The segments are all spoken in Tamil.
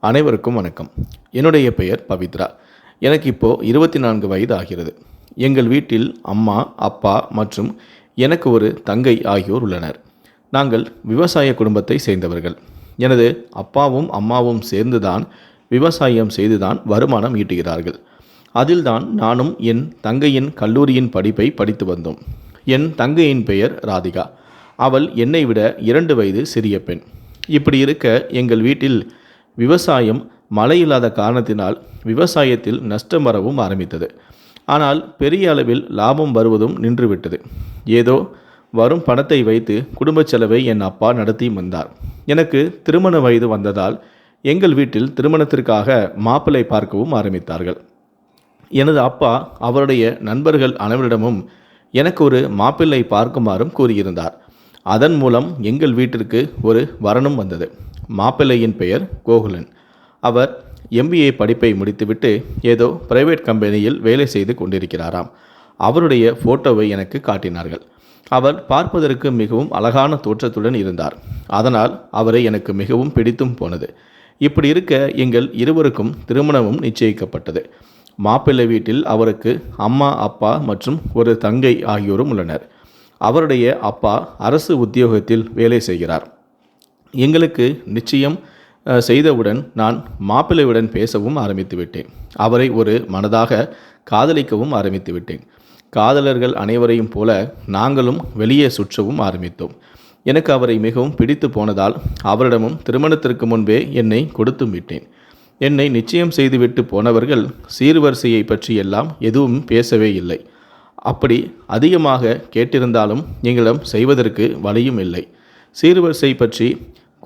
அனைவருக்கும் வணக்கம். என்னுடைய பெயர் பவித்ரா. எனக்கு இப்போது இருபத்தி நான்கு வயது ஆகிறது எங்கள் வீட்டில் அம்மா அப்பா மற்றும் எனக்கு ஒரு தங்கை ஆகியோர் உள்ளனர். நாங்கள் விவசாய குடும்பத்தை சேர்ந்தவர்கள். எனது அப்பாவும் அம்மாவும் சேர்ந்துதான் விவசாயம் செய்துதான் வருமானம் ஈட்டுகிறார்கள். அதில்தான் நானும் என் தங்கையின் கல்லூரியின் படிப்பை படித்து வந்தோம். என் தங்கையின் பெயர் ராதிகா. அவள் என்னை விட இரண்டு வயது சிறிய பெண். இப்படி இருக்க எங்கள் வீட்டில் விவசாயம் மழை இல்லாத காரணத்தினால் விவசாயத்தில் நஷ்டம் வரவும் ஆரம்பித்தது. ஆனால் பெரிய அளவில் லாபம் வருவதும் நின்றுவிட்டது. ஏதோ வரும் பணத்தை வைத்து குடும்பச் செலவை என் அப்பா நடத்தி வந்தார். எனக்கு திருமண வயது வந்ததால் எங்கள் வீட்டில் திருமணத்திற்காக மாப்பிள்ளை பார்க்கவும் ஆரம்பித்தார்கள். எனது அப்பா அவருடைய நண்பர்கள் அனைவரிடமும் எனக்கு ஒரு மாப்பிள்ளை பார்க்குமாறும் கூறியிருந்தார். அதன் மூலம் எங்கள் வீட்டிற்கு ஒரு வரனும் வந்தது. மாப்பிள்ளையின் பெயர் கோகுலன். அவர் எம்பிஏ படிப்பை முடித்துவிட்டு ஏதோ பிரைவேட் கம்பெனியில் வேலை செய்து கொண்டிருக்கிறாராம். அவருடைய ஃபோட்டோவை எனக்கு காட்டினார்கள். அவர் பார்ப்பதற்கு மிகவும் அழகான தோற்றத்துடன் இருந்தார். அதனால் அவரை எனக்கு மிகவும் பிடித்தும் போனது. இப்படி இருக்க எங்கள் இருவருக்கும் திருமணமும் நிச்சயிக்கப்பட்டது. மாப்பிள்ளை வீட்டில் அவருக்கு அம்மா அப்பா மற்றும் ஒரு தங்கை ஆகியோரும் உள்ளனர். அவருடைய அப்பா அரசு உத்தியோகத்தில் வேலை செய்கிறார். எங்களுக்கு நிச்சயம் செய்தவுடன் நான் மாப்பிள்ளையுடன் பேசவும் ஆரம்பித்து விட்டேன் அவரை ஒரு மனதாக காதலிக்கவும் ஆரம்பித்து விட்டேன் காதலர்கள் அனைவரையும் போல நாங்களும் வெளியே சுற்றவும் ஆரம்பித்தோம். எனக்கு அவரை மிகவும் பிடித்து போனதால் அவரிடமும் திருமணத்திற்கு முன்பே என்னை கொடுத்தும் விட்டேன். என்னை நிச்சயம் செய்துவிட்டு போனவர்கள் சீர்வரிசையை பற்றி எல்லாம் எதுவும் பேசவே இல்லை. அப்படி அதிகமாக கேட்டிருந்தாலும் எங்களிடம் செய்வதற்கு வழியும் இல்லை. சீர்வரிசை பற்றி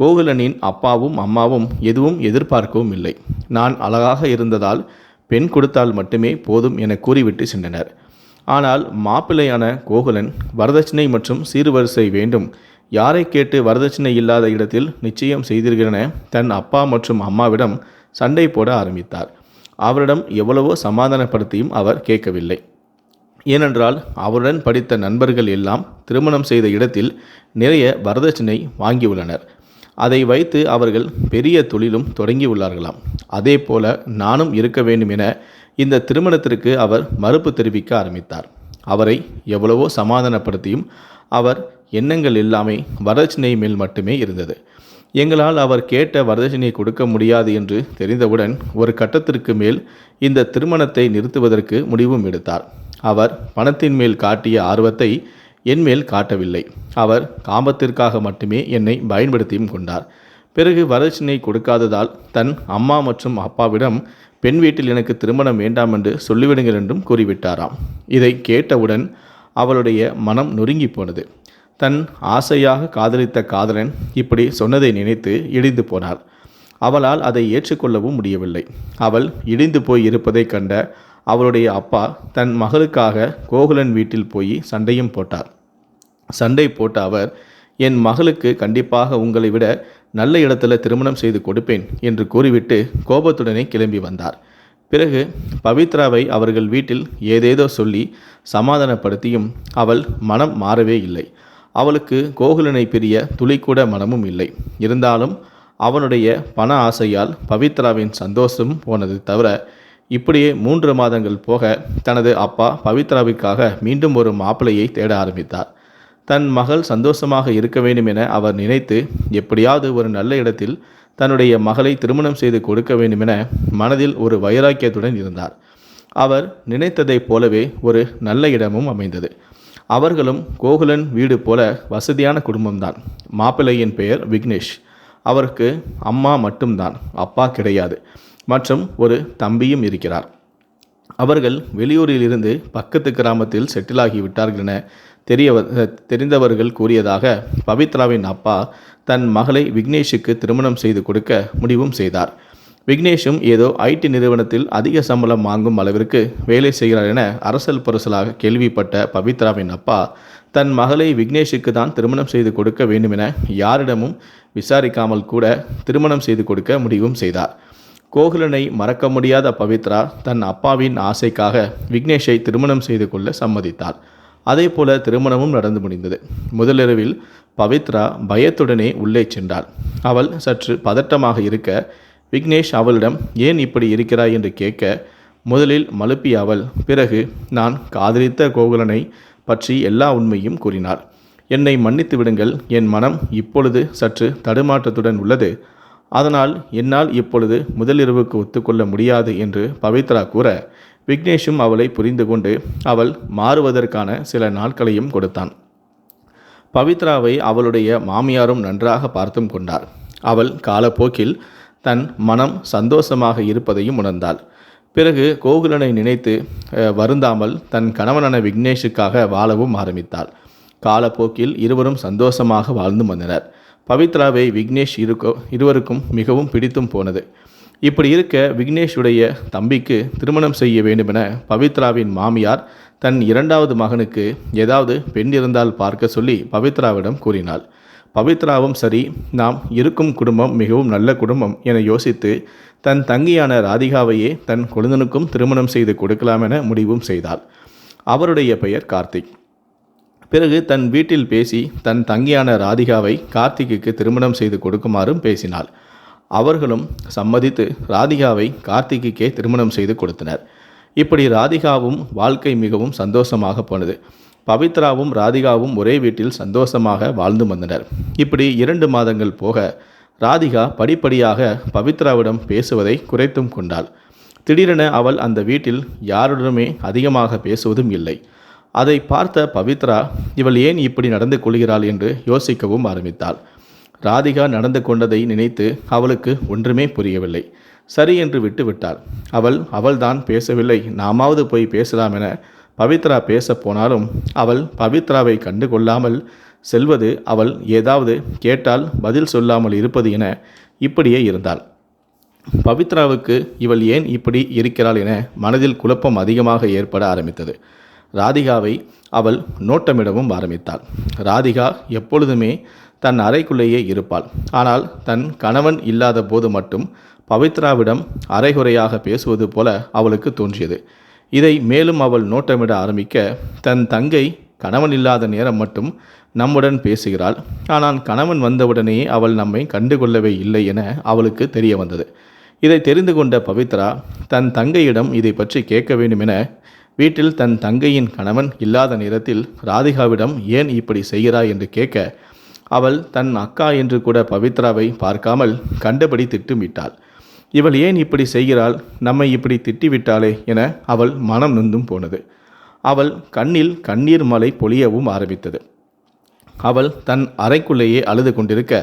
கோகுலனின் அப்பாவும் அம்மாவும் எதுவும் எதிர்பார்க்கவும் இல்லை. நான் அழகாக இருந்ததால் பெண் கொடுத்தால் மட்டுமே போதும் என கூறிவிட்டு சென்றனர். ஆனால் மாப்பிள்ளையான கோகுலன் வரதட்சணை மற்றும் சீர்வரிசை வேண்டும். யாரை கேட்டு வரதட்சணை இல்லாத இடத்தில் நிச்சயம் செய்திருக்கிறன தன் அப்பா மற்றும் அம்மாவிடம் சண்டை போட ஆரம்பித்தார். அவரிடம் எவ்வளவோ சமாதானப்படுத்தியும் அவர் கேட்கவில்லை. ஏனென்றால் அவருடன் படித்த நண்பர்கள் எல்லாம் திருமணம் செய்த இடத்தில் நிறைய வரதட்சணை வாங்கியுள்ளனர். அதை வைத்து அவர்கள் பெரிய தொழிலும் தொடங்கியுள்ளார்களாம். அதே போல நானும் இருக்க வேண்டும் என இந்த திருமணத்திற்கு அவர் மறுப்பு தெரிவிக்க ஆரம்பித்தார். அவரை எவ்வளவோ சமாதானப்படுத்தியும் அவர் எண்ணங்கள் எல்லாமே வரதட்சணை மேல் மட்டுமே இருந்தது. எங்களால் அவர் கேட்ட வரதட்சணையை கொடுக்க முடியாது என்று தெரிந்தவுடன் ஒரு கட்டத்திற்கு மேல் இந்த திருமணத்தை நிறுத்துவதற்கு முடிவும் எடுத்தார். அவர் பணத்தின் மேல் காட்டிய ஆர்வத்தை என் மேல் காட்டவில்லை. அவர் காமத்திற்காக மட்டுமே என்னை பயன்படுத்தியும் கொண்டார். பிறகு வரதட்சணை கொடுக்காததால் தன் அம்மா மற்றும் அப்பாவிடம் பெண் வீட்டில் எனக்கு திருமணம் வேண்டாம் என்று சொல்லிவிடுங்கள் என்றும் கூறிவிட்டாராம். இதை கேட்டவுடன் அவளுடைய மனம் நொறுங்கி போனது. தன் ஆசையாக காதலித்த காதலன் இப்படி சொன்னதை நினைத்து இடிந்து போனார். அவளால் அதை ஏற்றுக்கொள்ளவும் முடியவில்லை. அவள் இடிந்து போய் இருப்பதைக் கண்ட அவளுடைய அப்பா தன் மகளுக்காக கோகுலன் வீட்டில் போய் சண்டையும் போட்டார். சண்டை போட்ட அவர் என் மகளுக்கு கண்டிப்பாக உங்களை விட நல்ல இடத்துல திருமணம் செய்து கொடுப்பேன் என்று கூறிவிட்டு கோபத்துடனே கிளம்பி வந்தார். பிறகு பவித்ராவை அவர்கள் வீட்டில் ஏதேதோ சொல்லி சமாதானப்படுத்தியும் அவள் மனம் மாறவே இல்லை. அவளுக்கு கோகுலனை பிரிய துளிக்கூட மனமும் இல்லை. இருந்தாலும் அவனுடைய பண ஆசையால் பவித்ராவின் சந்தோஷம் போனது தவிர இப்படியே மூன்று மாதங்கள் போக தனது அப்பா பவித்ராவிற்காக மீண்டும் ஒரு மாப்பிள்ளையை தேட ஆரம்பித்தார். தன் மகள் சந்தோஷமாக இருக்க வேண்டும் என அவர் நினைத்து எப்படியாவது ஒரு நல்ல இடத்தில் தன்னுடைய மகளை திருமணம் செய்து கொடுக்க வேண்டும் என மனதில் ஒரு வைராக்கியத்துடன் இருந்தார். அவர் நினைத்ததைப் போலவே ஒரு நல்ல இடமும் அமைந்தது. அவர்களும் கோகுலன் வீடு போல வசதியான குடும்பம்தான். மாப்பிள்ளையின் பெயர் விக்னேஷ். அவருக்கு அம்மா மட்டும்தான் அப்பா கிடையாது. மற்றும் ஒரு தம்பியும் இருக்கிறார். அவர்கள் வெளியூரிலிருந்து பக்கத்து கிராமத்தில் செட்டிலாகி விட்டார்கள் என தெரிய தெரிந்தவர்கள் கூறியதாக பவித்ராவின் அப்பா தன் மகளை விக்னேஷுக்கு திருமணம் செய்து கொடுக்க முடிவும் செய்தார். விக்னேஷும் ஏதோ ஐடி நிறுவனத்தில் அதிக சம்பளம் வாங்கும் அளவிற்கு வேலை செய்கிறார் என அரசல் புரசலாக கேள்விப்பட்ட பவித்ராவின் அப்பா தன் மகளை விக்னேஷுக்கு தான் திருமணம் செய்து கொடுக்க வேண்டும் என யாரிடமும் விசாரிக்காமல் கூட திருமணம் செய்து கொடுக்க முடிவும் செய்தார். கோகுலனை மறக்க முடியாத பவித்ரா தன் அப்பாவின் ஆசைக்காக விக்னேஷை திருமணம் செய்து கொள்ள சம்மதித்தாள். அதே போல திருமணமும் நடந்து முடிந்தது. முதலிரவில் பவித்ரா பயத்துடனே உள்ளே சென்றாள். அவள் சற்று பதட்டமாக இருக்க விக்னேஷ் அவளிடம் ஏன் இப்படி இருக்கிறாய்? என்று கேட்க முதலில் மழுப்பிய அவள் பிறகு நான் காதலித்த கோகுலனை பற்றி எல்லா உண்மையும் கூறினாள் என்னை மன்னித்து விடுங்கள். என் மனம் இப்பொழுது சற்று தடுமாற்றத்துடன் உள்ளது. அதனால் என்னால் இப்பொழுது முதலிரவுக்கு ஒத்துக்கொள்ள முடியாது என்று பவித்ரா கூற விக்னேஷும் அவளை புரிந்து கொண்டு அவள் மாறுவதற்கான சில நாட்களையும் கொடுத்தான். பவித்ராவை அவளுடைய மாமியாரும் நன்றாக பார்த்தும் கொண்டார். அவள் காலப்போக்கில் தன் மனம் சந்தோஷமாக இருப்பதையும் உணர்ந்தாள். பிறகு கோகுலனை நினைத்து வருந்தாமல் தன் கணவனான விக்னேஷுக்காக வாழவும் ஆரம்பித்தாள். காலப்போக்கில் இருவரும் சந்தோஷமாக வாழ்ந்து வந்தனர். பவித்ராவை விக்னேஷ் இருக்கோ இருவருக்கும் மிகவும் பிடித்தும் போனது. இப்படி இருக்க விக்னேஷுடைய தம்பிக்கு திருமணம் செய்ய வேண்டுமென பவித்ராவின் மாமியார் தன் இரண்டாவது மகனுக்கு ஏதாவது பெண் இருந்தால் பார்க்க சொல்லி பவித்ராவிடம் கூறினாள். பவித்ராவும் சரி நாம் இருக்கும் குடும்பம் மிகவும் நல்ல குடும்பம் என யோசித்து தன் தங்கியான ராதிகாவையே தன் கொழுந்தனுக்கும் திருமணம் செய்து கொடுக்கலாம் என முடிவும் செய்தாள். அவருடைய பெயர் கார்த்திக். பிறகு தன் வீட்டில் பேசி தன் தங்கியான ராதிகாவை கார்த்திக்கு திருமணம் செய்து கொடுக்குமாறும் பேசினாள். அவர்களும் சம்மதித்து ராதிகாவை கார்த்திக்குக்கே திருமணம் செய்து கொடுத்தனர். இப்படி ராதிகாவும் வாழ்க்கை மிகவும் சந்தோஷமாக போனது. பவித்ராவும் ராதிகாவும் ஒரே வீட்டில் சந்தோஷமாக வாழ்ந்து வந்தனர். இப்படி இரண்டு மாதங்கள் போக ராதிகா படிப்படியாக பவித்ராவிடம் பேசுவதை குறைத்தும் கொண்டாள். திடீரென அவள் அந்த வீட்டில் யாருடனுமே அதிகமாக பேசுவதும் இல்லை. அதை பார்த்த பவித்ரா இவள் ஏன் இப்படி நடந்து கொள்கிறாள்? என்று யோசிக்கவும் ஆரம்பித்தாள். ராதிகா நடந்து கொண்டதை நினைத்து அவளுக்கு ஒன்றுமே புரியவில்லை. சரி என்று விட்டுவிட்டாள். அவள் அவள்தான் பேசவில்லை. நாமாவது போய் பேசலாம் என பவித்ரா பேச போனாலும் அவள் பவித்ராவை கண்டு கொள்ளாமல் செல்வது அவள் ஏதாவது கேட்டால் பதில் சொல்லாமல் இருப்பது என இப்படியே இருந்தாள். பவித்ராவுக்கு இவள் ஏன் இப்படி இருக்கிறாள் என மனதில் குழப்பம் அதிகமாக ஏற்பட ஆரம்பித்தது. ராதிகாவை அவள் நோட்டமிடவும் ஆரம்பித்தாள். ராதிகா எப்பொழுதுமே தன் அறைக்குள்ளேயே இருப்பாள். ஆனால் தன் கணவன் இல்லாத போது மட்டும் பவித்ராவிடம் அரைகுறையாக பேசுவது போல அவளுக்கு தோன்றியது. இதை மேலும் அவள் நோட்டமிட ஆரம்பிக்க தன் தங்கை கணவன் இல்லாத நேரம் மட்டும் நம்முடன் பேசுகிறாள். ஆனால் கணவன் வந்தவுடனே அவள் நம்மை கண்டுகொள்ளவே இல்லை என அவளுக்கு தெரிய வந்தது. இதை தெரிந்து கொண்ட பவித்ரா தன் தங்கையிடம் இதை பற்றி கேட்க வேண்டும் என வீட்டில் தன் தங்கையின் கணவன் இல்லாத நேரத்தில் ராதிகாவிடம் ஏன் இப்படி செய்கிறாய் என்று கேட்க அவள் தன் அக்கா என்று கூட பவித்ராவை பார்க்காமல் கண்டபடி திட்டுமிட்டாள். இவள் ஏன் இப்படி செய்கிறாள்? நம்மை இப்படி திட்டிவிட்டாளே என அவள் மனம் நொந்தும் போனது. அவள் கண்ணில் கண்ணீர் மலை பொழியவும் ஆரம்பித்தது. அவள் தன் அறைக்குள்ளேயே அழுது கொண்டிருக்க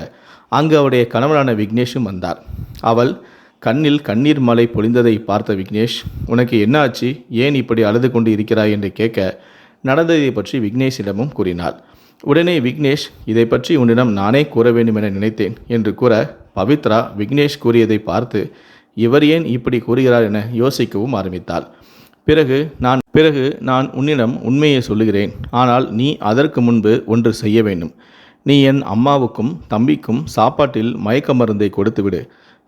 அங்கு அவருடைய கணவனான விக்னேஷும் வந்தார். அவள் கண்ணில் கண்ணீர் மலை பொழிந்ததை பார்த்த விக்னேஷ் உனக்கு என்னாச்சு? ஏன் இப்படி அழுது கொண்டு இருக்கிறாய்? என்று கேட்க நடந்ததை பற்றி விக்னேஷிடமும் கூறினாள். உடனே விக்னேஷ் இதை பற்றி உன்னிடம் நானே கூற வேண்டும் என நினைத்தேன் என்று கூற பவித்ரா விக்னேஷ் கூறியதை பார்த்து இவர் ஏன் இப்படி கூறுகிறார் என யோசிக்கவும் ஆரம்பித்தாள். பிறகு நான் பிறகு நான் உன்னிடம் உண்மையை சொல்லுகிறேன். ஆனால் நீ அதற்கு முன்பு ஒன்று செய்ய வேண்டும். நீ என் அம்மாவுக்கும் தம்பிக்கும் சாப்பாட்டில் மயக்க மருந்தை கொடுத்துவிடு.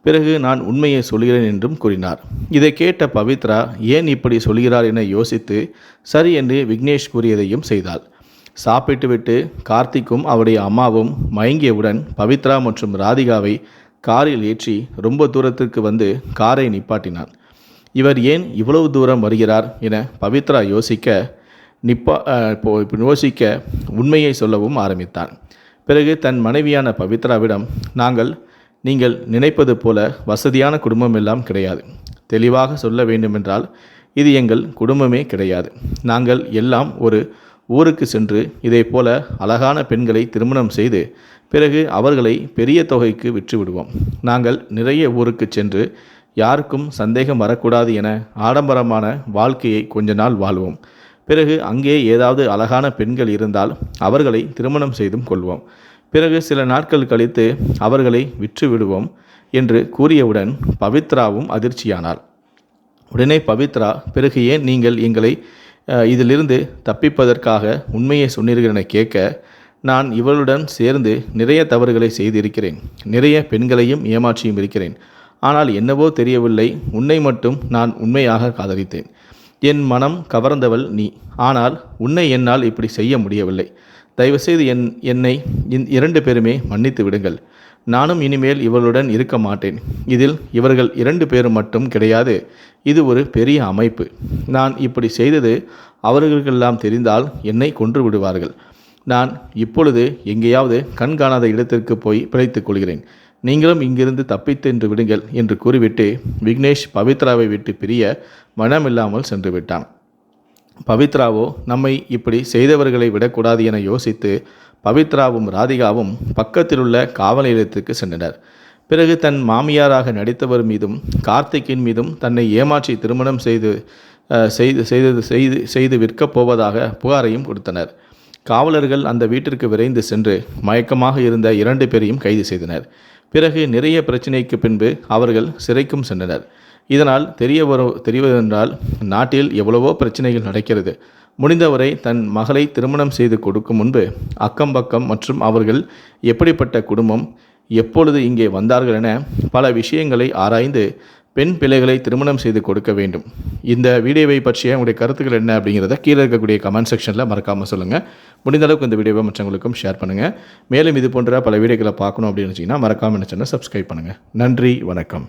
பிறகு நான் உண்மையை சொல்கிறேன் என்றும் கூறினார். இதை கேட்ட பவித்ரா ஏன் இப்படி சொல்கிறார்? என யோசித்து சரி என்று விக்னேஷ் கூறியதையும் செய்தாள். சாப்பிட்டுவிட்டு கார்த்திக்கும் அவருடைய அம்மாவும் மயங்கியவுடன் பவித்ரா மற்றும் ராதிகாவை காரில் ஏற்றி ரொம்ப தூரத்திற்கு வந்து காரை நிப்பாட்டினான். இவர் ஏன் இவ்வளவு தூரம் வருகிறார்? என பவித்ரா யோசிக்க நிப்பா இப்போ இப்போ யோசிக்க உண்மையை சொல்லவும் ஆரம்பித்தான். பிறகு தன் மனைவியான பவித்ராவிடம் நாங்கள் நீங்கள் நினைப்பது போல வசதியான குடும்பம் எல்லாம் கிடையாது. தெளிவாக சொல்ல வேண்டுமென்றால் இது எங்கள் குடும்பமே கிடையாது. நாங்கள் எல்லாம் ஒரு ஊருக்கு சென்று இதை போல அழகான பெண்களை திருமணம் செய்து பிறகு அவர்களை பெரிய தொகைக்கு விற்று விடுவோம் நாங்கள் நிறைய ஊருக்கு சென்று யாருக்கும் சந்தேகம் வரக்கூடாது என ஆடம்பரமான வாழ்க்கையை கொஞ்ச நாள் வாழ்வோம். பிறகு அங்கே ஏதாவது அழகான பெண்கள் இருந்தால் அவர்களை திருமணம் செய்தும் கொள்வோம். பிறகு சில நாட்கள் கழித்து அவர்களை விற்றுவிடுவோம் என்று கூறியவுடன் பவித்ராவும் அதிர்ச்சியானாள். உடனே பவித்ரா பிறகு ஏன் நீங்கள் எங்களை இதிலிருந்து தப்பிப்பதற்காக உண்மையை சொன்னீர்கள் என கேட்க நான் இவளுடன் சேர்ந்து நிறைய தவறுகளை செய்திருக்கிறேன். நிறைய பெண்களையும் ஏமாற்றியும் இருக்கிறேன். ஆனால் என்னவோ தெரியவில்லை உன்னை மட்டும் நான் உண்மையாக காதலித்தேன். என் மனம் கவர்ந்தவள் நீ. ஆனால் உன்னை என்னால் இப்படி செய்ய முடியவில்லை. தயவுசெய்து என் என்னை இந் இரண்டு பேருமே மன்னித்து விடுங்கள். நானும் இனிமேல் இவர்களுடன் இருக்க மாட்டேன். இதில் இவர்கள் இரண்டு பேரும் மட்டும் கிடையாது. இது ஒரு பெரிய அமைப்பு. நான் இப்படி செய்தது அவர்களுக்கெல்லாம் தெரிந்தால் என்னை கொன்று விடுவார்கள். நான் இப்பொழுது எங்கேயாவது கண்காணாத இடத்திற்கு போய் பிழைத்துக் கொள்கிறேன். நீங்களும் இங்கிருந்து தப்பித்தென்று விடுங்கள் என்று கூறிவிட்டு விக்னேஷ் பவித்ராவை விட்டு பிரிய மனமில்லாமல் சென்று விட்டான். பவித்ராவோ நம்மை இப்படி செய்தவர்களை விடக்கூடாது என யோசித்து பவித்ராவும் ராதிகாவும் பக்கத்திலுள்ள காவல் நிலையத்துக்கு சென்றனர். பிறகு தன் மாமியாராக நடித்தவர் மீதும் கார்த்திக்கின் மீதும் தன்னை ஏமாற்றி திருமணம் செய்து செய்து செய்தது செய்து செய்து விற்கப் போவதாக புகாரையும் கொடுத்தனர். காவலர்கள் அந்த வீட்டிற்கு விரைந்து சென்று மயக்கமாக இருந்த இரண்டு பேரையும் கைது செய்தனர். பிறகு நிறைய பிரச்சனைக்கு பின்பு அவர்கள் சிறைக்கும் சென்றனர். இதனால் தெரிய வரும் தெரிவதென்றால் நாட்டில் எவ்வளவோ பிரச்சனைகள் நடக்கிறது. முடிந்தவரை தன் மகளை திருமணம் செய்து கொடுக்கும் முன்பு அக்கம் பக்கம் மற்றும் அவர்கள் எப்படிப்பட்ட குடும்பம் எப்பொழுது இங்கே வந்தார்கள் என பல விஷயங்களை ஆராய்ந்து பெண் பிள்ளைகளை திருமணம் செய்து கொடுக்க வேண்டும். இந்த வீடியோவை பற்றிய உங்களுடைய கருத்துக்கள் என்ன அப்படிங்கிறத கீழே இருக்கக்கூடிய கமெண்ட் செக்ஷனில் மறக்காமல் சொல்லுங்கள் முடிந்த அளவுக்கு இந்த வீடியோவை மற்றவங்களுக்கும் ஷேர் பண்ணுங்கள் மேலும் இது போன்ற பல வீடியோக்களை பார்க்கணும் அப்படின்னு வச்சிங்கன்னா மறக்காமல் என்ன சப்ஸ்கிரைப் பண்ணுங்கள் நன்றி வணக்கம்.